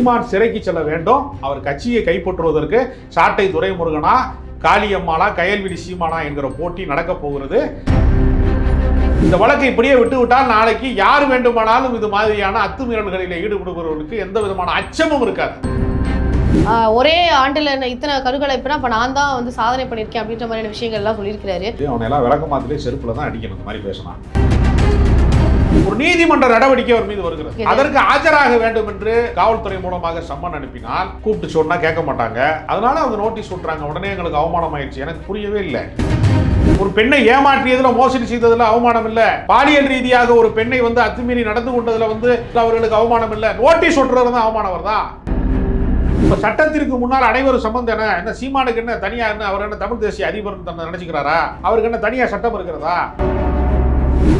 சீமான் சிறைக்கு செல்ல வேண்டும். அவர் கட்சியை கைப்பற்றுவதற்கு சாட்டை துரைமுருகனா காளியம்மாளா கயல்விழி சீமானா என்கிற போட்டி நடக்க போகிறது. இந்த வழக்கை இப்படியே விட்டு விட்டால் நாளைக்கு யார் வேண்டுமானாலும் இது மாதிரியான அத்துமீறல்களில் ஈடுபடுபவர்களுக்கு எந்த விதமான அச்சமும் இருக்காது. ஒரே ஆண்டுல என்ன இத்தனை கருக்கலைப்புனா அப்ப நான் தான் வந்து சாதனை பண்ணியிருக்கேன் அப்படின்ற மாதிரியான விஷயங்கள் எல்லாம் சொல்லியிருக்கிறாரு. அவனை எல்லாம் விளக்க மாத்திலே செருப்புல தான் அடிக்கணும். இந்த மாதிரி பேசினா. ஒரு நீதிமன்ற நடவடிக்கை அவர் மீது வருகிறது. அதற்கு ஆஜராக வேண்டும் என்று காவல்துறை மூலமாக சம்மன் அனுப்பினால் கூப்பிட்டு சொன்னா கேட்க மாட்டாங்க. அதனால அவங்க நோட்டீஸ் விட்டுறாங்க. உடனே எங்களுக்கு அவமானம் ஆயிடுச்சு. எனக்கு புரியவே இல்லை. ஒரு பெண்ணை ஏமாற்றியதுல மோசடி செய்ததுல அவமானம் இல்ல. பாலியல் ரீதியாக ஒரு பெண்ணை வந்து அத்துமீறி நடந்து கொண்டதுல வந்து அவர்களுக்கு அவமானம் இல்ல. நோட்டீஸ் விட்டுறது தான் அவமானம் வருதா? இப்ப சட்டத்திற்கு முன்னால் அனைவரும் சம்பந்தம் என்ன? என்ன சீமானுக்கு என்ன தனியா என்ன? அவர் என்ன தமிழ் தேசிய அதிபர் நினைச்சுக்கிறாரா? அவருக்கு என்ன தனியா சட்டம் இருக்கிறதா?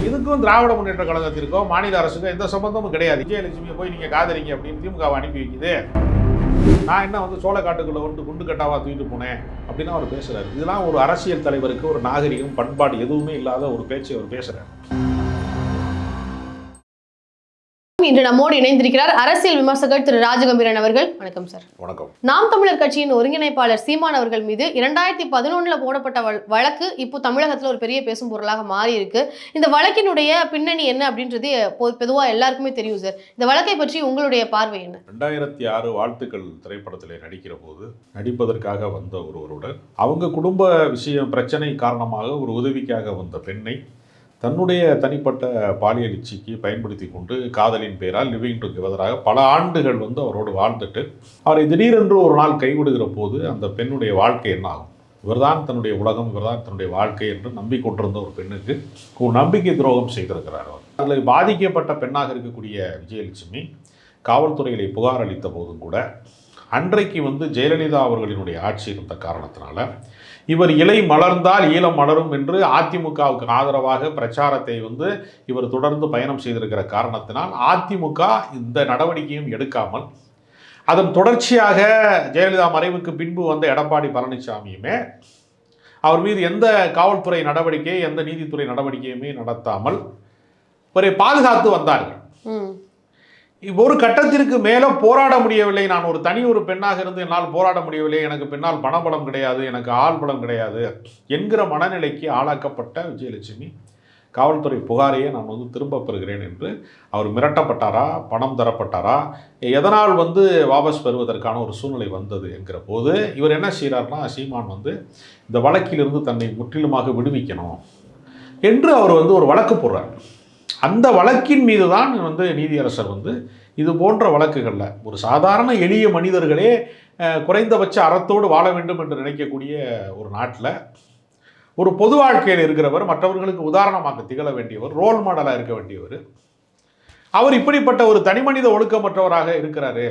இதுக்கும் திராவிட முன்னேற்ற கழகத்திற்கோ மாநில அரசுக்கோ எந்த சம்பந்தமும் கிடையாது. விஜயலட்சுமியை போய் நீங்க காதலிங்க அப்படின்னு திமுக அனுப்பி வைக்குது. நான் என்ன வந்து சோளக்காட்டுக்குள்ள கொண்டு குண்டு கட்டாவா தூக்கிட்டு போனேன் அப்படின்னு அவர் பேசுறாரு. இதெல்லாம் ஒரு அரசியல் தலைவருக்கு ஒரு நாகரிகம் பண்பாடு எதுவுமே இல்லாத ஒரு பேச்சு அவர் பேசுறாரு. இன்று நம்மோடு இணைந்திருக்கிறார் அரசியல் விமர்சகர் திரு ராஜகம்பீரன் அவர்கள். வணக்கம் சார். வணக்கம். நாம் தமிழர் கட்சியின் ஒருங்கிணைப்பாளர் சீமான் அவர்கள் மீது இரண்டாயிரத்தி பதினொன்னுல போடப்பட்ட வழ- வழக்கு இப்போ தமிழகத்துல ஒரு பெரிய பேசும் பொருளாக மாறி இருக்கு இந்த வழக்கினுடைய பின்னணி என்ன அப்படின்றது பொ- பொதுவா எல்லாருக்குமே தெரியும் சார். இந்த வழக்கை பற்றி உங்களுடைய பார்வை என்ன? ரெண்டாயிரத்தி ஆறு வாழ்த்துக்கள் திரைப்படத்தில் நடிக்கிற போது நடிப்பதற்காக வந்த ஒருவருடன் அவங்க குடும்ப விஷயம் பிரச்சனை காரணமாக ஒரு உதவிக்காக வந்த பெண்ணை தன்னுடைய தனிப்பட்ட பாலியல் இச்சைக்கு பயன்படுத்தி கொண்டு காதலின் பெயரால் லிவிங் டுகெதராக பல ஆண்டுகள் வந்து அவரோடு வாழ்ந்துட்டு அவரை திடீரென்று ஒரு நாள் கைவிடுகிற போது அந்த பெண்ணுடைய வாழ்க்கை என்ன ஆகும்? இவர்தான் தன்னுடைய உலகம் இவர்தான் தன்னுடைய வாழ்க்கை என்று நம்பிக்கொண்டிருந்த ஒரு பெண்ணுக்கு ஒரு நம்பிக்கை துரோகம் செய்திருக்கிறார் அவர். அதில் பாதிக்கப்பட்ட பெண்ணாக இருக்கக்கூடிய விஜயலட்சுமி காவல்துறையிலே புகார் அளித்த போதும் கூட அன்றைக்கு வந்து ஜெயலலிதா அவர்களினுடைய ஆட்சி இருந்த காரணத்தினால இவர் இலை மலர்ந்தால் ஈழம் மலரும் என்று அதிமுகவுக்கு ஆதரவாக பிரச்சாரத்தை வந்து இவர் தொடர்ந்து பயணம் செய்திருக்கிற காரணத்தினால் அதிமுக இந்த நடவடிக்கையும் எடுக்காமல் அதன் தொடர்ச்சியாக ஜெயலலிதா மறைவுக்கு பின்பு வந்த எடப்பாடி பழனிசாமியுமே அவர் மீது எந்த காவல்துறை நடவடிக்கை எந்த நீதித்துறை நடவடிக்கையுமே நடத்தாமல் இவரை பாதுகாத்து வந்தார்கள். ஒரு கட்டத்திற்கு மேலே போராட முடியவில்லை. நான் ஒரு தனி ஒரு பெண்ணாக இருந்து என்னால் போராட முடியவில்லை. எனக்கு பின்னால் பணபலம் கிடையாது. எனக்கு ஆள் பலம் கிடையாது என்கிற மனநிலைக்கு ஆளாக்கப்பட்ட விஜயலட்சுமி காவல்துறை புகாரையே நான் வந்து திரும்ப பெறுகிறேன் என்று அவர் மிரட்டப்பட்டாரா? பணம் தரப்பட்டாரா? எதனால் வந்து வாபஸ் பெறுவதற்கான ஒரு சூழ்நிலை வந்தது என்கிற போது இவர் என்ன செய்கிறார்னா சீமான் வந்து இந்த வழக்கிலிருந்து தன்னை முற்றிலுமாக விடுவிக்கணும் என்று அவர் வந்து ஒரு வழக்கு போடுறார். அந்த வழக்கின் மீது தான் வந்து நீதியரசர் வந்து இது போன்ற வழக்குகளில் ஒரு சாதாரண எளிய மனிதர்களே குறைந்தபட்ச அறத்தோடு வாழ வேண்டும் என்று நினைக்கக்கூடிய ஒரு நாட்டில் ஒரு பொது வாழ்க்கையில் இருக்கிறவர் மற்றவர்களுக்கு உதாரணமாக திகழ வேண்டியவர் ரோல் மாடலாக இருக்க வேண்டியவர். அவர் இப்படிப்பட்ட ஒரு தனிமனித ஒழுக்கமற்றவராக இருக்கிறாரு.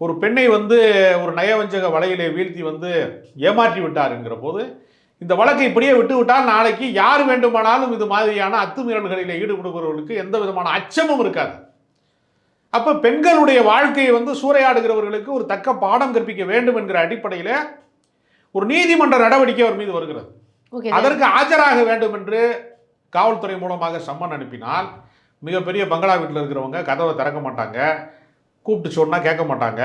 ஒரு பெண்ணை வந்து ஒரு நயவஞ்சக வலையிலே வீழ்த்தி வந்து ஏமாற்றி விட்டார் என்கிற போது இந்த வழக்கை இப்படியே விட்டு விட்டால் நாளைக்கு யார் வேண்டுமானாலும் இது மாதிரியான அத்துமீறல்களில் ஈடுபடுபவர்களுக்கு எந்த விதமான அச்சமும் இருக்காது. அப்போ பெண்களுடைய வாழ்க்கையை வந்து சூறையாடுகிறவர்களுக்கு ஒரு தக்க பாடம் கற்பிக்க வேண்டும் என்கிற அடிப்படையில் ஒரு நீதிமன்ற நடவடிக்கை அவர் மீது வருகிறது. அதற்கு ஆஜராக வேண்டும் என்று காவல்துறை மூலமாக சம்மன் அனுப்பினால் மிகப்பெரிய பங்களா வீட்டில் இருக்கிறவங்க கதவை திறக்க மாட்டாங்க கூப்பிட்டு சொன்னா கேட்க மாட்டாங்க.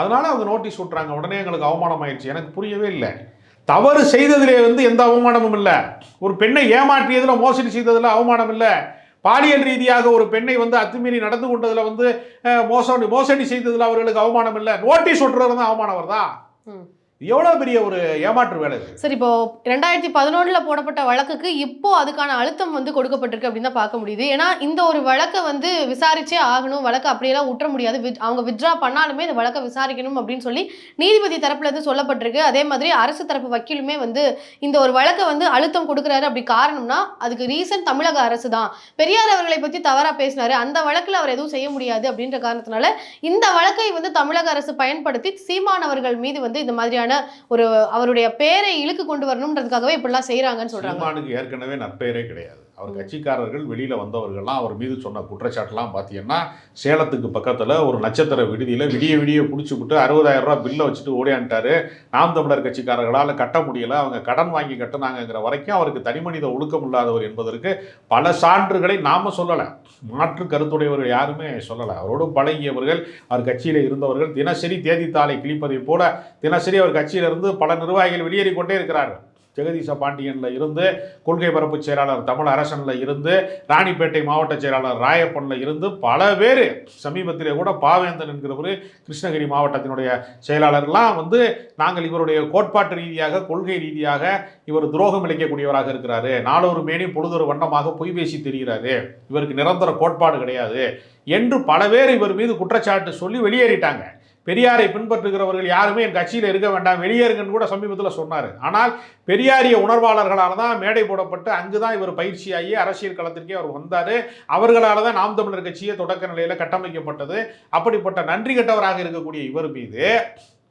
அதனால அவங்க நோட்டீஸ் விட்றாங்க உடனே எங்களுக்கு அவமானம் ஆயிடுச்சு எனக்கு புரியவே இல்லை. தவறு செய்ததிலே வந்து எந்த அவமானமும் இல்லை. ஒரு பெண்ணை ஏமாற்றியதில் மோசடி செய்ததில் அவமானம் இல்லை. பாலியல் ரீதியாக ஒரு பெண்ணை வந்து அத்துமீறி நடந்து கொண்டதில் வந்து மோசடி மோசடி செய்ததில் அவர்களுக்கு அவமானம் இல்லை. நோட்டீஸ் ஒட்டுறது தான் அவமானம் வருதா ம். எவ்வளோ பெரிய ஒரு ஏமாற்று வேலை சரி இப்போ ரெண்டாயிரத்தி பதினொன்னுல போடப்பட்ட வழக்குக்கு இப்போ அதுக்கான அழுத்தம் வந்து கொடுக்கப்பட்டிருக்கு அப்படின்னு தான் பார்க்க முடியுது. ஏன்னா இந்த ஒரு வழக்கை வந்து விசாரிச்சே ஆகணும். வழக்கு அப்படியெல்லாம் விட்டுற முடியாது. அவங்க வித்ட்ரா பண்ணாலுமே இந்த வழக்கை விசாரிக்கணும் அப்படின்னு சொல்லி நீதிபதி தரப்புல இருந்து சொல்லப்பட்டிருக்கு. அதே மாதிரி அரசு தரப்பு வக்கீலுமே வந்து இந்த ஒரு வழக்கை வந்து அழுத்தம் கொடுக்குறாரு. அப்படி காரணம்னா அதுக்கு ரீசன் தமிழக அரசு தான். பெரியார் அவர்களை பத்தி தவறா பேசினாரு. அந்த வழக்குல அவர் எதுவும் செய்ய முடியாது அப்படின்ற காரணத்தினால இந்த வழக்கை வந்து தமிழக அரசு பயன்படுத்தி சீமானவர்கள் மீது வந்து இந்த மாதிரியான ஒரு அவருடைய பேரை இழுக்கு கொண்டு வரணுன்றதுக்காகவே இப்படிலாம் செய்கிறாங்கன்னு சொல்கிறாங்க ஏற்கனவே நற்பெயரே கிடையாது. அவர் கட்சிக்காரர்கள் வெளியில் வந்தவர்கள்லாம் அவர் மீது சொன்ன குற்றச்சாட்டுலாம் பார்த்தீங்கன்னா சேலத்துக்கு பக்கத்தில் ஒரு நட்சத்திர விடுதியில் விடிய விடிய பிடிச்சி விட்டு அறுபதாயிரம் ரூபாய் பில்லை வச்சுட்டு ஓடியான்ட்டாரு நாம் தமிழர் கட்சிக்காரர்களால் கட்ட முடியலை. அவங்க கடன் வாங்கி கட்டினாங்கிற வரைக்கும் அவருக்கு தனிமனித ஒழுக்கம் இல்லாதவர் என்பதற்கு பல சான்றுகளை நாம சொல்லலை. மாற்று கருத்துடையவர்கள் யாருமே சொல்லலை. அவரோடு பழகியவர்கள் அவர் கட்சியில் இருந்தவர்கள் தினசரி தேதித்தாளை கிழிப்பதை போல தினசரி அவர் கட்சியிலிருந்து பல நிர்வாகிகள் வெளியேறிக்கொண்டே இருக்கிறார்கள். ஜெகதீச பாண்டியனில் இருந்து கொள்கை பரப்பு செயலாளர் தமிழ் அரசனில் இருந்து ராணிப்பேட்டை மாவட்ட செயலாளர் ராயப்பனில் இருந்து பல பேர் சமீபத்திலே கூட பாவேந்தன் என்கிறவர் கிருஷ்ணகிரி மாவட்டத்தினுடைய செயலாளர்லாம் வந்து நாங்கள் இவருடைய கோட்பாட்டு ரீதியாக கொள்கை ரீதியாக இவர் துரோகம் இழைக்கக்கூடியவராக இருக்கிறாரு. நாளொரு மேனி பொழுதொரு வண்ணமாக பொய் பேசி தெரிகிறாரு. இவருக்கு நிரந்தர கோட்பாடு கிடையாது. என்று பல பேர் இவர் மீது குற்றச்சாட்டு சொல்லி வெளியேறிட்டாங்க. பெரியாரை பின்பற்றுகிறவர்கள் யாருமே என் கட்சியில் இருக்க வேண்டாம் வெளியேறுங்கன்னு கூட சமீபத்தில் சொன்னார். ஆனால் பெரியாரிய உணர்வாளர்களால் தான் மேடை போடப்பட்டு அங்கு தான் இவர் பயிற்சியாகி அரசியல் களத்திற்கே அவர் வந்தார். அவர்களால் தான் நாம் தமிழர் கட்சியை தொடக்க நிலையில் கட்டமைக்கப்பட்டது. அப்படிப்பட்ட நன்றி கெட்டவராக இருக்கக்கூடிய இவர் மீது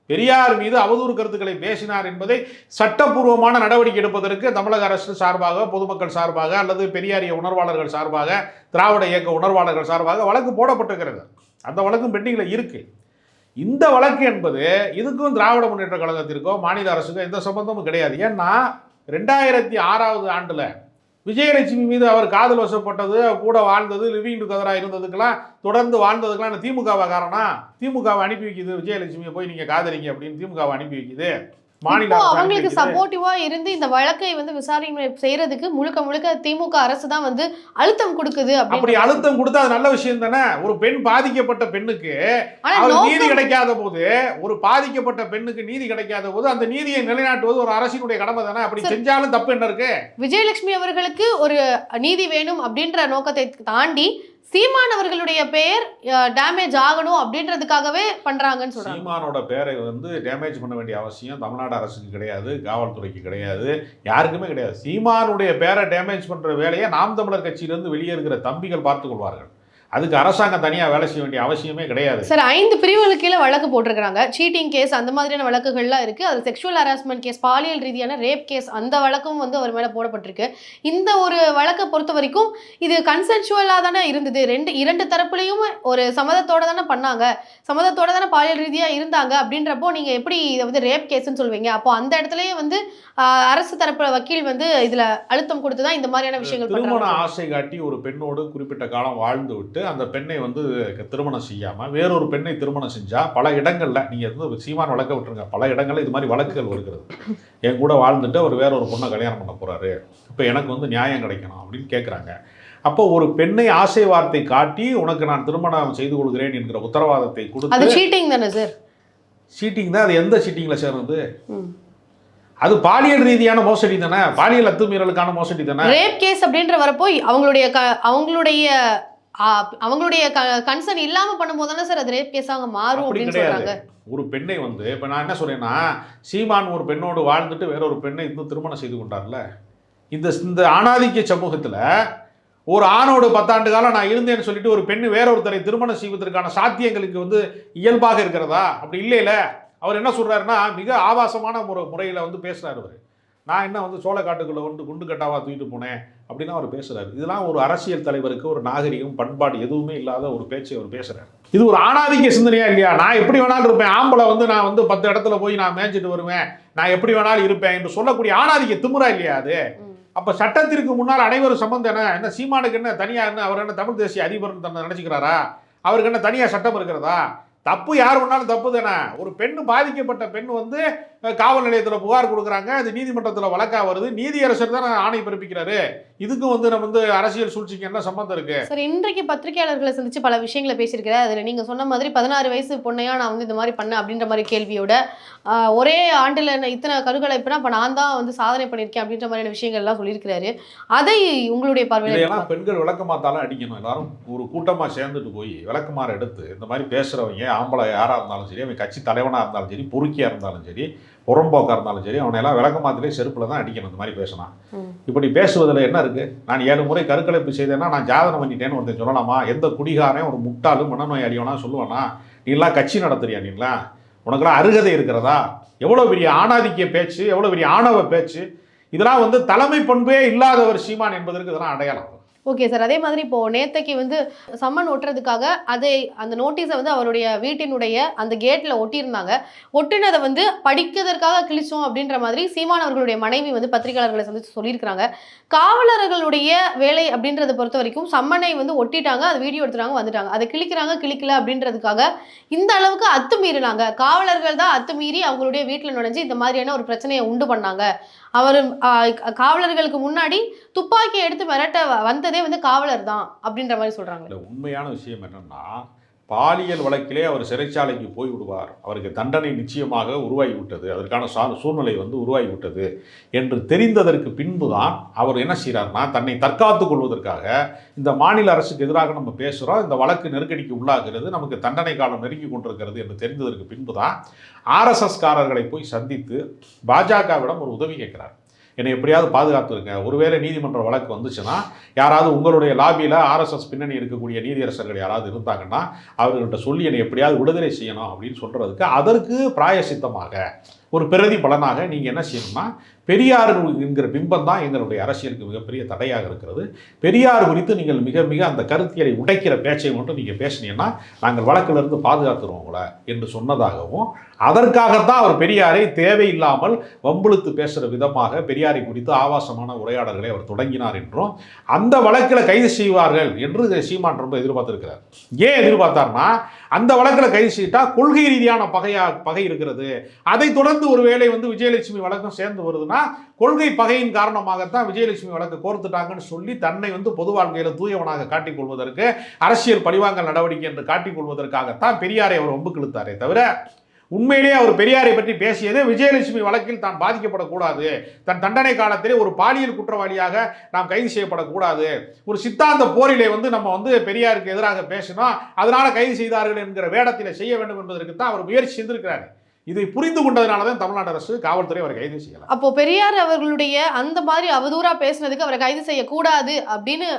பெரியார் மீது அவதூறு கருத்துக்களை பேசினார் என்பதை சட்டப்பூர்வமான நடவடிக்கை எடுப்பதற்கு தமிழக அரசு சார்பாக பொதுமக்கள் சார்பாக அல்லது பெரியாரிய உணர்வாளர்கள் சார்பாக திராவிட இயக்க உணர்வாளர்கள் சார்பாக வழக்கு போடப்பட்டிருக்கிறது. அந்த வழக்கும் பெண்டிங்கில் இருக்குது இந்த வழக்கு என்பது இதுக்கும் திராவிட முன்னேற்ற கழகத்திற்கோ மாநில அரசுக்கோ எந்த சம்பந்தமும் கிடையாது. ஏன்னா ரெண்டாயிரத்தி ஆறாவது ஆண்டில் விஜயலட்சுமி மீது அவர் காதல் வசப்பட்டது கூட வாழ்ந்தது லிவிங் டுகெதராக இருந்ததுக்கெல்லாம் தொடர்ந்து வாழ்ந்ததுக்கெல்லாம் திமுகவை திமுகவா காரணம். திமுகவை அனுப்பி வைக்குது விஜயலட்சுமியை போய் நீங்கள் காதலிங்க அப்படின்னு திமுகவை அனுப்பி வைக்குது. அவங்களுக்கு. சப்போர்ட்டிவா இருந்து இந்த வழக்கை வந்து விசாரணை செய்யறதுக்கு முழுக்க முழுக்க திமுக அரசு தான் வந்து அழுத்தம் கொடுக்குது அப்படி அழுத்தம் கொடுத்தா அது நல்ல விஷயம் தானே ஒரு பெண் பாதிக்கப்பட்ட பெண்ணுக்கு நீதி கிடைக்காத போது ஒரு பாதிக்கப்பட்ட பெண்ணுக்கு நீதி கிடைக்காத போது அந்த நீதியை நிலைநாட்டுவது ஒரு அரசினுடைய கடமை தானே அப்படி. செஞ்சாலும் தப்பு என்ன இருக்கு விஜயலட்சுமி அவர்களுக்கு ஒரு நீதி வேணும் அப்படின்ற நோக்கத்தை தாண்டி சீமான் அவர்களுடைய பெயர் டேமேஜ் ஆகணும் அப்படின்றதுக்காகவே பண்றாங்கன்னு சொல்றாங்க. சீமானோட பேரை வந்து டேமேஜ் பண்ண வேண்டிய அவசியம் தமிழ்நாடு அரசுக்கு கிடையாது காவல்துறைக்கு கிடையாது யாருக்குமே கிடையாது. சீமானுடைய பேரை டேமேஜ் பண்ற வேலையை நாம் தமிழர் கட்சியிலிருந்து இருக்கிற தம்பிகள் பார்த்துக் கொள்வார்கள். அதுக்கு அரசாங்கம் தனியா வேலை செய்ய வேண்டிய அவசியமே கிடையாது. சார் ஐந்து பிரிவுகளுக்கு கீழே வழக்கு போட்டிருக்காங்க சீட்டிங் கேஸ் அந்த மாதிரியான வழக்குகள்லாம் இருக்கு. அது செக்ஷுவல் ஹராஸ்மெண்ட் கேஸ் பாலியல் ரீதியான ரேப் கேஸ் அந்த வழக்கும் வந்து அவர் மேல போடப்பட்டிருக்கு. இந்த ஒரு வழக்கை பொறுத்த வரைக்கும் இது கன்சென்சுவலாக தானே இருந்தது. ரெண்டு இரண்டு தரப்புலையும் ஒரு சம்மதத்தோட தானே பண்ணாங்க. சம்மதத்தோட தானே பாலியல் ரீதியா இருந்தாங்க. அப்படின்றப்போ நீங்க எப்படி இதை வந்து ரேப் கேஸ்ன்னு சொல்வீங்க அப்போ அந்த இடத்துலயே வந்து அரசு தரப்பு வக்கீல் வந்து இதுல அழுத்தம் கொடுத்து தான் இந்த மாதிரியான விஷயங்கள் திருமண ஆசை காட்டி ஒரு பெண்ணோடு குறிப்பிட்ட காலம் வாழ்ந்து விட்டு அந்த பெண்ணை வந்து திருமணம் செய்யாம வேறொரு பெண்ணை திருமணம் செஞ்சா பல இடங்கள்ல நீங்க வந்து சீமான் வழக்க விட்டுருங்க. பல இடங்கள்ல இது மாதிரி வழக்குகள் வருகிறது. என் கூட வாழ்ந்துட்டு அவர் வேற ஒரு பொண்ணை கல்யாணம் பண்ண போறாரு. இப்போ எனக்கு வந்து நியாயம் கிடைக்கணும் அப்படின்னு கேட்குறாங்க அப்போ ஒரு பெண்ணை ஆசை வார்த்தை காட்டி உனக்கு நான் திருமணம் செய்து கொள்கிறேன் என்கிற உத்தரவாதத்தை கொடுத்து சீட்டிங் தானே சார் சீட்டிங் தான். அது எந்த சீட்டிங்ல சேர்ந்தது அது? பாலியல் ரீதியான மோசடி தானே? பாலியல் அத்துமீறலுக்கான மோசடி தானே? ரேப் கேஸ் அப்படின்ற வரப்போ அவங்களுடைய க- அவங்களுடைய அவங்களுடைய கன்சர்ன் இல்லாம பண்ணும்போது தானே சார் அது ரேப் கேஸாக மாறும் அப்படி அப்படின்னு சொல்றாங்க. ஒரு பெண்ணை வந்து இப்போ நான் என்ன சொல்றேன்னா சீமான் ஒரு பெண்ணோடு வாழ்ந்துட்டு வேற ஒரு பெண்ணை இன்னும் திருமணம் செய்து கொண்டார்ல. இந்த இந்த ஆணாதிக்க சமூகத்துல ஒரு ஆணோடு பத்தாண்டு காலம் நான் இருந்தேன்னு சொல்லிட்டு ஒரு பெண்ணு வேற ஒருத்தரை திருமணம் செய்வதற்கான சாத்தியங்களுக்கு வந்து இயல்பாக இருக்கிறதா? அப்படி இல்லையில. அவர் என்ன சொல்றாருன்னா மிக ஆபாசமான முறை முறையில் வந்து பேசுறாரு அவர். நான் என்ன வந்து சோளக்காட்டுக்குள்ள வந்து குண்டு கட்டாவா தூக்கிட்டு போனேன்? அப்படின்னு அவர் பேசுறாரு. இதெல்லாம் ஒரு அரசியல் தலைவருக்கு ஒரு நாகரிகம் பண்பாடு எதுவுமே இல்லாத ஒரு பேச்சை அவர் பேசுறாரு. இது ஒரு ஆணாதிக்க சிந்தனையா இல்லையா? நான் எப்படி வேணாலும் இருப்பேன். ஆம்பளை வந்து நான் வந்து பத்து இடத்துல போய் நான் மேய்ச்சிட்டு வருவேன். நான் எப்படி வேணாலும் இருப்பேன் என்று சொல்லக்கூடிய ஆணாதிக்க திமிரா இல்லையா அது. அப்ப சட்டத்திற்கு முன்னால் அனைவரும் சம்பந்தம் என்ன? என்ன சீமானுக்கு என்ன தனியா என்ன அவர் என்ன தமிழ் தேசிய அதிபர்னு தன்னை நினைச்சுக்கிறாரா? அவருக்கு என்ன தனியா சட்டம் இருக்கிறதா? தப்பு யார் வேணாலும் தப்பு தானே. ஒரு பெண்ணு பாதிக்கப்பட்ட பெண் வந்து காவல் நிலையத்தில் புகார் கொடுக்குறாங்க. அது நீதிமன்றத்தில் வழக்கா வருது. நீதியரசர் தான் ஆணை பிறப்பிக்கிறாரு. இதுக்கும் வந்து நம்ம வந்து அரசியல் சூழ்ச்சிக்கு என்ன சம்பந்தம் இருக்கு? சார் இன்றைக்கு பத்திரிகையாளர்களை சந்திச்சு பல விஷயங்களை பேசியிருக்கிறார். அதுல நீங்க சொன்ன மாதிரி பதினாறு வயசு பொண்ணையா நான் வந்து இந்த மாதிரி பண்ணேன் அப்படின்ற மாதிரி கேள்வியோட ஒரே ஆண்டுல நான் இத்தனை கருக்கலைப்புனா அப்ப நான் தான் வந்து சாதனை பண்ணியிருக்கேன் அப்படின்ற மாதிரியான விஷயங்கள் எல்லாம் சொல்லியிருக்கிறாரு. அதை உங்களுடைய பார்வையில பெண்கள் விளக்கமாத்தாலும் அடிக்கணும். எல்லாரும் ஒரு கூட்டமா சேர்ந்துட்டு போய் விளக்கமாறு எடுத்து இந்த மாதிரி பேசுறவங்க ஆம்பளை யாரா இருந்தாலும் சரி அவன் கட்சி தலைவனா இருந்தாலும் சரி பொறுக்கியா இருந்தாலும் சரி புறம்போக்கா இருந்தாலும் சரி அவனை எல்லாம் விளக்கமாத்திலே செருப்புல தான் அடிக்கணும் இந்த மாதிரி பேசினான். இப்படி பேசுவதில் என்ன இருக்கு? நான் ஏழு முறை கருக்கலைப்பு செய்தேன்னா நான் ஜாதகம் பண்ணிட்டேன்னு ஒருத்தன் சொல்லலாமா? எந்த குடிகாரன் ஒரு முட்டாளும் மனநோயாளியவனா சொல்லுவானா? நீலாம் கட்சி நடத்துறியா நீங்களா உனக்கெல்லாம் அருகதை இருக்கிறதா? எவ்வளோ பெரிய ஆணாதிக்க பேச்சு எவ்வளோ பெரிய ஆணவ பேச்சு? இதெல்லாம் வந்து தலைமை பண்பே இல்லாதவர் சீமான் என்பதற்கு இதெல்லாம் அடையாளம். ஓகே சார் அதே மாதிரி இப்போ நேத்தைக்கு வந்து சம்மன் ஒட்டுறதுக்காக அதை அந்த நோட்டீஸை வந்து அவருடைய வீட்டினுடைய அந்த கேட்ல ஒட்டியிருந்தாங்க. ஒட்டினதை வந்து படிக்கிறதற்காக கிழிச்சோம் அப்படின்ற மாதிரி சீமான் அவர்களுடைய மனைவி வந்து பத்திரிகையாளர்களை சந்தித்து சொல்லியிருக்கிறாங்க. காவலர்களுடைய வேலை அப்படின்றத பொறுத்த வரைக்கும் சம்மனை வந்து ஒட்டிட்டாங்க அது வீடியோ எடுத்துட்டாங்க வந்துட்டாங்க. அதை கிழிக்கிறாங்க கிழிக்கல அப்படின்றதுக்காக இந்த அளவுக்கு அத்துமீறினாங்க. காவலர்கள் தான் அத்துமீறி அவங்களுடைய வீட்டில் நுழைஞ்சு இந்த மாதிரியான ஒரு பிரச்சனையை உண்டு பண்ணாங்க. அவர் காவலர்களுக்கு முன்னாடி துப்பாக்கி எடுத்து மிரட்ட வந்ததே வந்து காவலர் தான் அப்படின்ற மாதிரி சொல்கிறாங்க உண்மையான விஷயம் என்னன்னா பாலியல் வழக்கிலே அவர் சிறைச்சாலைக்கு போய் விடுவார் அவருக்கு தண்டனை நிச்சயமாக உருவாகிவிட்டது. அதற்கான சா சூழ்நிலை வந்து உருவாகிவிட்டது என்று தெரிந்ததற்கு பின்பு தான் அவர் என்ன செய்கிறார்னா தன்னை தற்காத்துக் கொள்வதற்காக இந்த மாநில அரசுக்கு எதிராக நம்ம பேசுகிறோம் இந்த வழக்கு நெருக்கடிக்கு உள்ளாகிறது. நமக்கு தண்டனை காலம் நெருங்கி கொண்டிருக்கிறது என்று தெரிந்ததற்கு பின்பு தான் ஆர்எஸ்எஸ்காரர்களை போய் சந்தித்து பாஜகவிடம் ஒரு உதவி கேட்கிறார். என்னை எப்படியாவது பாதுகாத்துருங்க. ஒருவேளை நீதிமன்ற வழக்கு வந்துச்சுன்னா யாராவது உங்களுடைய லாபியில் ஆர்எஸ்எஸ் பின்னணி இருக்கக்கூடிய நீதியரசர்கள் யாராவது இருந்தாங்கன்னா அவர்கள்ட்ட சொல்லி என்னை எப்படியாவது விடுதலை செய்யணும் அப்படின்னு சொல்கிறதுக்கு அதற்கு பிராயசித்தமாக. ஒரு பிரதி பலனாக நீங்கள் என்ன செய்யணும்னா பெரியார் என்கிற பிம்பம் தான் எங்களுடைய அரசியலுக்கு மிகப்பெரிய தடையாக இருக்கிறது. பெரியார் குறித்து நீங்கள் மிக மிக அந்த கருத்தியலை உடைக்கிற பேச்சை மட்டும் நீங்கள் பேசினீங்கன்னா நாங்கள் வழக்கிலிருந்து பாதுகாத்துருவோம் உங்களை என்று சொன்னதாகவும் அதற்காகத்தான் அவர் பெரியாரை தேவையில்லாமல் வம்புழுத்து பேசுகிற விதமாக பெரியாரை குறித்து ஆபாசமான உரையாடல்களை அவர் தொடங்கினார் என்றும் அந்த வழக்கில் கைது செய்வார்கள் என்று சீமான் ரொம்ப எதிர்பார்த்திருக்கிறார். ஏன் எதிர்பார்த்தார்னா அந்த வழக்கில் கைது செய்யிட்டா கொள்கை ரீதியான பகையா பகை இருக்கிறது. அதை தொடர்ந்து ஒருவேளை வந்து விஜயலட்சுமி வழக்கம் சேர்ந்து வருதுன்னா கொள்கை பகையின் காரணமாகத்தான் விஜயலட்சுமி வழக்கு கோர்த்துட்டாங்கன்னு சொல்லி தன்னை வந்து பொது வாழ்க்கையில் தூயவனாக காட்டிக் கொள்வதற்கு அரசியல் பழிவாங்கல் நடவடிக்கை என்று காட்டிக் கொள்வதற்காகத்தான் பெரியாரை அவர் ஒம்பு கிழுத்தாரே தவிர உண்மையிலேயே அவர் பெரியாரை பற்றி பேசியது விஜயலட்சுமி வழக்கில் தான் பாதிக்கப்படக்கூடாது. தன் தண்டனை காலத்திலே ஒரு பாலியல் குற்றவாளியாக நாம் கைது செய்யப்படக்கூடாது. ஒரு சித்தாந்த போரிலே வந்து நம்ம வந்து பெரியாருக்கு எதிராக பேசினோம் அதனால கைது செய்தார்கள் என்கிற வேடத்தில் செய்ய வேண்டும் என்பதற்கு தான் அவர் முயற்சி செய்திருக்கிறார் இதை புரிந்து கொண்டதுனால தான் தமிழ்நாடு அரசு காவல்துறை அவரை கைது செய்யலாம் அப்போ பெரியார் அவர்களுடைய அந்த மாதிரி அவதூறா பேசுனதுக்கு அவரை கைது செய்யக்கூடாது அப்படின்னு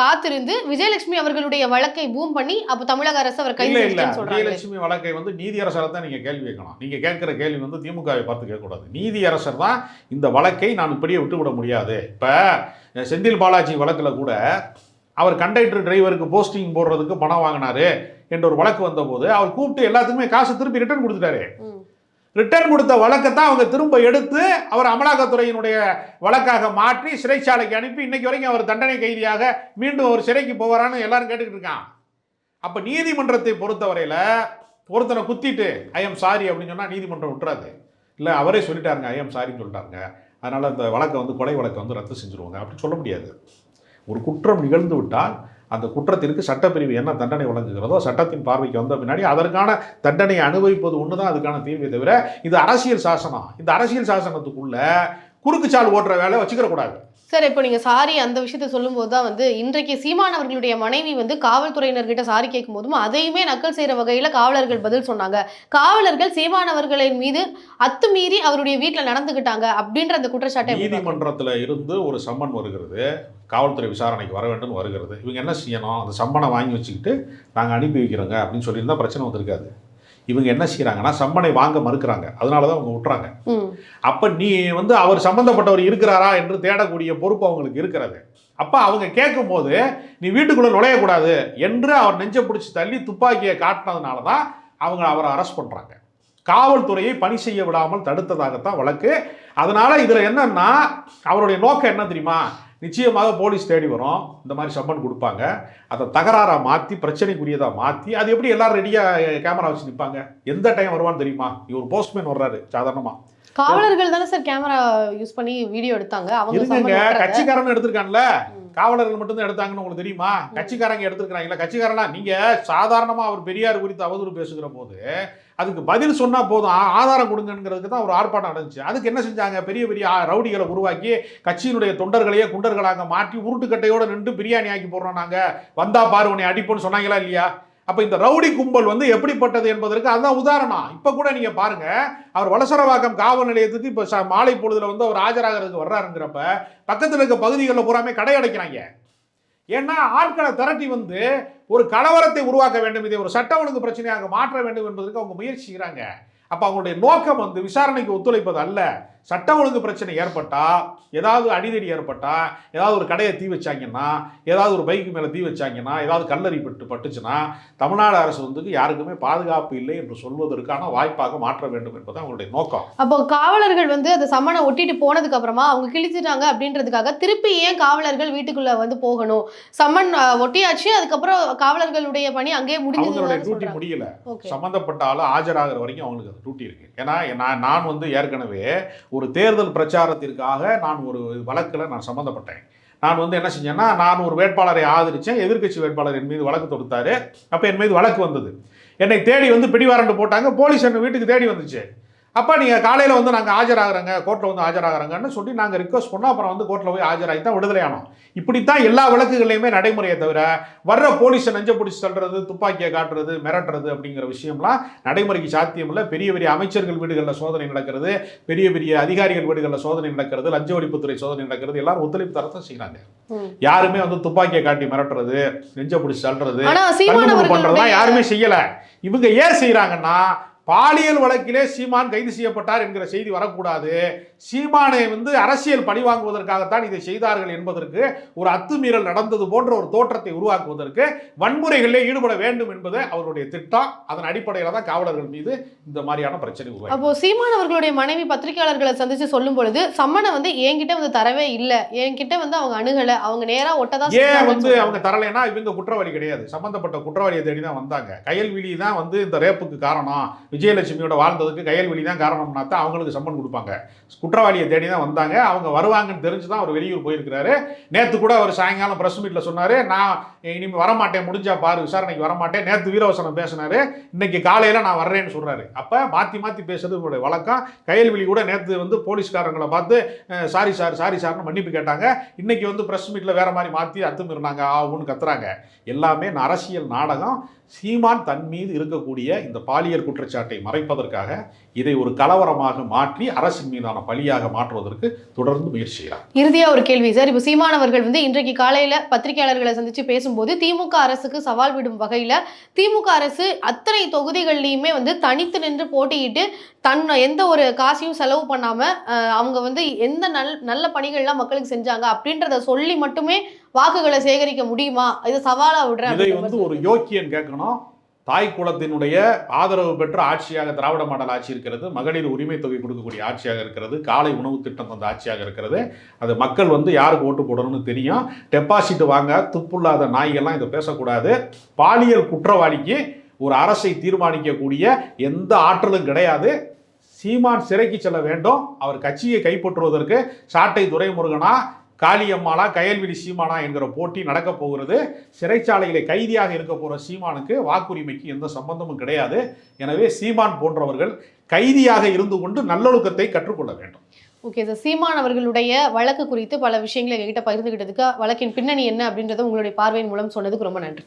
காத்திருந்து விஜயலட்சுமி அவர்களுடைய வழக்கை பூம் பண்ணி அப்போ தமிழக அரசு அவர் கைது இல்ல விஜயலட்சுமி வழக்கை வந்து நீதியரசரை தான் நீங்க கேள்வி கேட்கணும். நீங்க கேட்கிற கேள்வி வந்து திமுகவை பார்த்து கேட்கக்கூடாது. நீதியரசர் தான் இந்த வழக்கை நான் இப்படியே விட்டுவிட முடியாது. இப்ப செந்தில் பாலாஜி வழக்குல கூட அவர் கண்டக்டர் டிரைவருக்கு போஸ்டிங் போடுறதுக்கு பணம் வாங்கினாரு என்ற ஒரு வழக்கு வந்தபோது அவர் கூப்பிட்டு எல்லாத்துக்குமே காசு திருப்பி ரிட்டர்ன் கொடுத்துட்டாரு. ரிட்டர்ன் கொடுத்த வழக்கை தான் அவங்க திரும்ப எடுத்து அவர் அமலாக்கத்துறையினுடைய வழக்காக மாற்றி சிறைச்சாலைக்கு அனுப்பி இன்னைக்கு வரைக்கும் அவர் தண்டனை கைதியாக மீண்டும் ஒரு சிறைக்கு போவாரான்னு எல்லாரும் கேட்டுக்கிட்டு இருக்கான். அப்போ நீதிமன்றத்தை பொறுத்தவரையில் ஒருத்தனை குத்திட்டு ஐ எம் சாரி அப்படின்னு சொன்னால் நீதிமன்றம் விட்டுறாது. இல்லை அவரே சொல்லிட்டாருங்க ஐ எம் சாரின்னு சொல்லிட்டாருங்க. அதனால் இந்த வழக்கை வந்து கொலை வழக்கை வந்து ரத்து செஞ்சுருவாங்க. அப்படி சொல்ல முடியாது. ஒரு குற்றம் நிகழ்ந்து விட்டால் அந்த குற்றத்திற்கு சட்டப்பிரிவு என்ன தண்டனை வழங்குகிறதோ சட்டத்தின் பார்வைக்கு வந்த பின்னாடி அதற்கான தண்டனை அனுபவிப்பது ஒன்று தான் அதுக்கான தீர்வே தவிர இது அரசியல் சாசனம். இந்த அரசியல் சாசனத்துக்குள்ள குறுக்குச்சால் ஓட்டுற வேலை வச்சுக்கிற கூடாது. சார் இப்போ நீங்க சாரி அந்த விஷயத்த சொல்லும்போது தான் வந்து இன்றைக்கு சீமான் அவர்களுடைய மனைவி வந்து காவல்துறையினர்கிட்ட சாரி கேட்கும் போதும் அதையுமே நக்கல் செய்யற வகையில காவலர்கள் பதில் சொன்னாங்க. காவலர்கள் சீமான் அவர்களின் மீது அத்துமீறி அவருடைய வீட்டுல நடந்துகிட்டாங்க அப்படின்ற அந்த குற்றச்சாட்டை? நீதிமன்றத்தில் இருந்து ஒரு சம்மன் வருகிறது. காவல்துறை விசாரணைக்கு வர வேண்டும் வருகிறது. இவங்க என்ன செய்யணும்? அந்த சம்மனை வாங்கி வச்சுக்கிட்டு நாங்கள் அனுப்பி வைக்கிறோங்க அப்படின்னு சொல்லியிருந்தா பிரச்சனை வந்திருக்காது. இவங்க என்ன செய்கிறாங்கன்னா சம்மனை வாங்க மறுக்கிறாங்க. அதனால தான் அவங்க விட்டுறாங்க. அப்போ நீ வந்து அவர் சம்மந்தப்பட்டவர் இருக்கிறாரா என்று தேடக்கூடிய பொறுப்பு அவங்களுக்கு இருக்கிறது. அப்போ அவங்க கேட்கும்போது நீ வீட்டுக்குள்ளே நுழையக்கூடாது என்று அவர் நெஞ்சை பிடிச்சி தள்ளி துப்பாக்கியை காட்டினதுனால தான் அவங்க அவரை அரெஸ்ட் பண்ணுறாங்க காவல்துறையை பணி செய்ய விடாமல் தடுத்ததாகத்தான் வழக்கு. அதனால இதில் என்னன்னா அவருடைய நோக்கம் என்ன தெரியுமா? நிச்சயமாக போலீஸ் தேடி வரும். இந்த மாதிரி சம்மன் கொடுப்பாங்க. அதை தகராறாக மாற்றி பிரச்சனைக்குரியதாக மாற்றி அது எப்படி எல்லாரும் ரெடியாக கேமரா வச்சு நிற்பாங்க எந்த டைம் வருவான்னு தெரியுமா? இவர் போஸ்ட்மேன் வர்றாரு சாதாரணமாக காவலர்கள் தானே சார் கேமரா யூஸ் பண்ணி வீடியோ எடுத்தாங்க. அவங்க. கட்சிக்காரன் எடுத்திருக்கான்ல. காவலர்கள் மட்டும்தான் எடுத்தாங்கன்னு உங்களுக்கு தெரியுமா? கட்சிக்காரங்க எடுத்திருக்காங்களா கட்சிக்காரனா? நீங்க சாதாரணமா அவர் பெரியார் குறித்து அவதூறு பேசுகிற போது அதுக்கு பதில் சொன்னா போதும். ஆதாரம் கொடுங்கங்கிறதுக்கு தான் ஒரு ஆர்ப்பாட்டம் நடந்துச்சு. அதுக்கு என்ன செஞ்சாங்க? பெரிய பெரிய ரவுடிகளை உருவாக்கி கட்சியினுடைய தொண்டர்களையே குண்டர்களாக மாற்றி உருட்டுக்கட்டையோட நின்று பிரியாணி ஆக்கி போடுறோம் நாங்க. வந்தா பாரு உன்னை அடிப்போன்னு சொன்னாங்களா இல்லையா? அப்ப இந்த ரவுடி கும்பல் வந்து எப்படிப்பட்டது என்பதற்கு அதுதான் உதாரணம். இப்ப கூட நீங்க பாருங்க அவர் வலசரவாக்கம் காவல் நிலையத்துக்கு இப்ப ச- மாலை பொழுதுல வந்து அவர் ஆஜராகிறதுக்கு வர்றாருங்கிறப்ப பக்கத்தில் இருக்க பகுதிகளில் பூராமே கடை அடைக்கிறாங்க. ஏன்னா ஆட்களை திரட்டி வந்து ஒரு கலவரத்தை உருவாக்க வேண்டும் இதை ஒரு சட்ட ஒழுங்கு பிரச்சனையாக மாற்ற வேண்டும் என்பதற்கு அவங்க முயற்சி செய்கிறாங்க அவங்களுடைய நோக்கம் வந்து விசாரணைக்கு ஒத்துழைப்பது அல்ல. சட்ட ஒழுங்கு பிரச்சனை ஏற்பட்டா ஏதாவது அடிதடி ஏற்பட்டா ஏதாவது ஒரு கடையை தீ வச்சாங்கன்னா ஏதாவது ஒரு பைக்கு மேலே தீ வச்சாங்கன்னா ஏதாவது கல்லறி பட்டு பட்டுச்சுன்னா தமிழ்நாடு அரசு வந்து யாருக்குமே பாதுகாப்பு இல்லை என்று சொல்வதற்கான வாய்ப்பாக மாற்ற வேண்டும் என்பது அவங்களுடைய நோக்கம். அப்போ காவலர்கள் வந்து அந்த சம்மனை ஒட்டிட்டு போனதுக்கு அப்புறமா அவங்க கிழிச்சிட்டாங்க அப்படின்றதுக்காக திருப்பி ஏன் காவலர்கள் வீட்டுக்குள்ள வந்து போகணும்? சம்மன் ஒட்டியாச்சு அதுக்கப்புறம் காவலர்களுடைய பணி அங்கேயே அவங்களுடைய டியூட்டி முடிஞ்சது முடியல. ஓகே சம்பந்தப்பட்ட ஆள் ஆஜராகிற வரைக்கும் அவங்களுக்கு டியூட்டி இருக்கு. ஏன்னா நான் வந்து ஏற்கனவே ஒரு தேர்தல் பிரச்சாரத்திற்காக நான் ஒரு வழக்கில் நான் சம்மந்தப்பட்டேன் நான் வந்து என்ன செஞ்சேன்னா நான் ஒரு வேட்பாளரை ஆதரித்தேன் எதிர்க்கட்சி வேட்பாளர் என் மீது வழக்கு தொடுத்தாரு. அப்போ என் மீது வழக்கு வந்தது. என்னை தேடி வந்து பிடிவாரண்டு போட்டாங்க. போலீஸ் என்னை வீட்டுக்கு தேடி வந்துச்சு. அப்போ நீங்கள் காலையில் வந்து நாங்கள் ஆஜராகிறோங்க கோர்ட்டில் வந்து ஆஜராகிறோங்கன்னு சொல்லி நாங்கள் ரிக்வஸ்ட் பண்ணோம். அப்புறம் வந்து கோர்ட்டில் போய் ஆஜராகி தான் விடுதலை ஆனோம். இப்படித்தான் எல்லா வழக்குகளையுமே நடைமுறையை தவிர வர்ற போலீஸை நெஞ்ச பிடிச்சி தள்ளுறது துப்பாக்கியை காட்டுறது மிரட்டுறது அப்படிங்கிற விஷயம்லாம் நடைமுறைக்கு சாத்தியம் இல்லை. பெரிய பெரிய அமைச்சர்கள் வீடுகளில் சோதனை நடக்கிறது பெரிய பெரிய அதிகாரிகள் வீடுகளில் சோதனை நடக்கிறது லஞ்ச ஒழிப்புத்துறை சோதனை நடக்கிறது எல்லாரும் ஒத்துழைப்பு தரத்தான் செய்கிறாங்க. யாருமே வந்து துப்பாக்கியை காட்டி மிரட்டுறது நெஞ்ச பிடிச்சி தள்ளுறது ஆனா கண்டுபிடி பண்றதா சீமானவர்களுடைய யாருமே செய்யல. இவங்க ஏன் செய்யறாங்கன்னா பாலியல் வழக்கிலே சீமான் கைது செய்யப்பட்டார் என்கிற செய்தி வரக்கூடாது. சீமானை வந்து அரசியல் பழி வாங்குவதற்காகத்தான் இதை செய்தார்கள் என்பதற்கு ஒரு அத்துமீறல் நடந்தது போன்ற ஒரு தோற்றத்தை உருவாக்குவதற்கு வன்முறைகளிலே ஈடுபட வேண்டும் என்பது அவருடைய திட்டம். அதன் அடிப்படையில் தான் காவலர்கள் மீது இந்த மாதிரியான பிரச்சனை உருவாகி. அப்போ சீமான் அவர்களுடைய மனைவி பத்திரிகையாளர்களை சந்திச்சு சொல்லும் பொழுது சம்மனை வந்து என்கிட்ட வந்து தரவே இல்ல. என்கிட்ட வந்து அவங்க அணுகல. அவங்க நேரா ஒட்டதான் ஏன் வந்து. அவங்க தரலைன்னா இவங்க குற்றவாளி கிடையாது. சம்பந்தப்பட்ட குற்றவாளியை தேடி தான் வந்தாங்க. கயல்விழி தான் வந்து இந்த ரேப்புக்கு காரணம். விஜயலட்சுமியோட வாழ்ந்ததுக்கு கயல்விழி தான் காரணம்னா தான் அவங்களுக்கு சம்மன் கொடுப்பாங்க. குற்றவாளியை தேடி தான் வந்தாங்க. அவங்க வருவாங்கன்னு தெரிஞ்சு தான் அவர் வெளியூர் போயிருக்கிறாரு. நேற்று கூட அவர் சாயங்காலம் ப்ரெஸ் மீட்டில் சொன்னார் நான் இனிமேல் வரமாட்டேன் முடிஞ்சா பாரு விசாரணைக்கு வரமாட்டேன். நேற்று வீரவசனம் பேசினாரு. இன்னைக்கு காலையில் நான் வர்றேன்னு சொல்கிறாரு அப்போ மாற்றி மாற்றி பேசுறது உங்களுடைய வழக்கம். கயல்விழி கூட நேற்று வந்து போலீஸ்காரங்களை பார்த்து சாரி சார் சாரி சார்னு மன்னிப்பு கேட்டாங்க. இன்னைக்கு வந்து ப்ரெஸ் மீட்டில் வேறு மாதிரி மாற்றி அத்துமிருந்தாங்க ஆவுன்னு கத்துறாங்க. எல்லாமே அரசியல் நாடகம். சீமான் தன் மீது இருக்கக்கூடிய இந்த பாலியல் குற்றச்சாட்டை மறைப்பதற்காக இதை ஒரு கலவரமாக மாற்றி அரசின் மீதான பழியாக மாற்றுவதற்கு தொடர்ந்து முயற்சி செய்கிறார். இறுதியா ஒரு கேள்வி. சார் இப்போ சீமானவர்கள் வந்து இன்றைக்கு காலையில பத்திரிகையாளர்களை சந்திச்சு பேசும்போது திமுக அரசுக்கு சவால் விடும் வகையில திமுக அரசு அத்தனை தொகுதிகள்லையுமே வந்து தனித்து நின்று போட்டியிட்டு தன் எந்த ஒரு காசையும் செலவு பண்ணாம அவங்க வந்து எந்த நல் நல்ல பணிகள்லாம் மக்களுக்கு செஞ்சாங்க அப்படின்றத சொல்லி மட்டுமே வாக்குகளை சேகரிக்க முடியுமா? இது சவாலா விடுறேன் இதை வந்து ஒரு யோக்கியன் கேட்கணும். தாய் குலத்தினுடைய ஆதரவு பெற்ற ஆட்சியாக திராவிட மாடல் ஆட்சி இருக்கிறது. மகளிர் உரிமை தொகை கொடுக்கக்கூடிய ஆட்சியாக இருக்கிறது. காலை உணவு திட்டம் தந்த ஆட்சியாக இருக்கிறது. அது மக்கள் வந்து யாருக்கு ஓட்டு போடணும்னு தெரியும். டெபாசிட் வாங்க துப்புள்ளாத நாய்கள்லாம் இதை பேசக்கூடாது. பாலியல் குற்றவாளிக்கு ஒரு அரசை தீர்மானிக்கக்கூடிய எந்த ஆற்றலும் கிடையாது. சீமான் சிறைக்கு செல்ல வேண்டும். அவர் கட்சியை கைப்பற்றுவதற்கு சாட்டை துரைமுருகனா காளியம்மாளா கயல்விழி சீமானா என்கிற போட்டி நடக்க போகிறது. சிறைச்சாலையிலே கைதியாக இருக்க போகிற சீமானுக்கு வாக்குரிமைக்கு எந்த சம்பந்தமும் கிடையாது. எனவே சீமான் போன்றவர்கள் கைதியாக இருந்து கொண்டு நல்லொழுக்கத்தை கற்றுக்கொள்ள வேண்டும். ஓகே சார் சீமான் அவர்களுடைய வழக்கு குறித்து பல விஷயங்களை எங்ககிட்ட பகிர்ந்துகிட்டதுக்கு வழக்கின் பின்னணி என்ன அப்படின்றத உங்களுடைய பார்வையின் மூலம் சொன்னதுக்கு ரொம்ப நன்றி.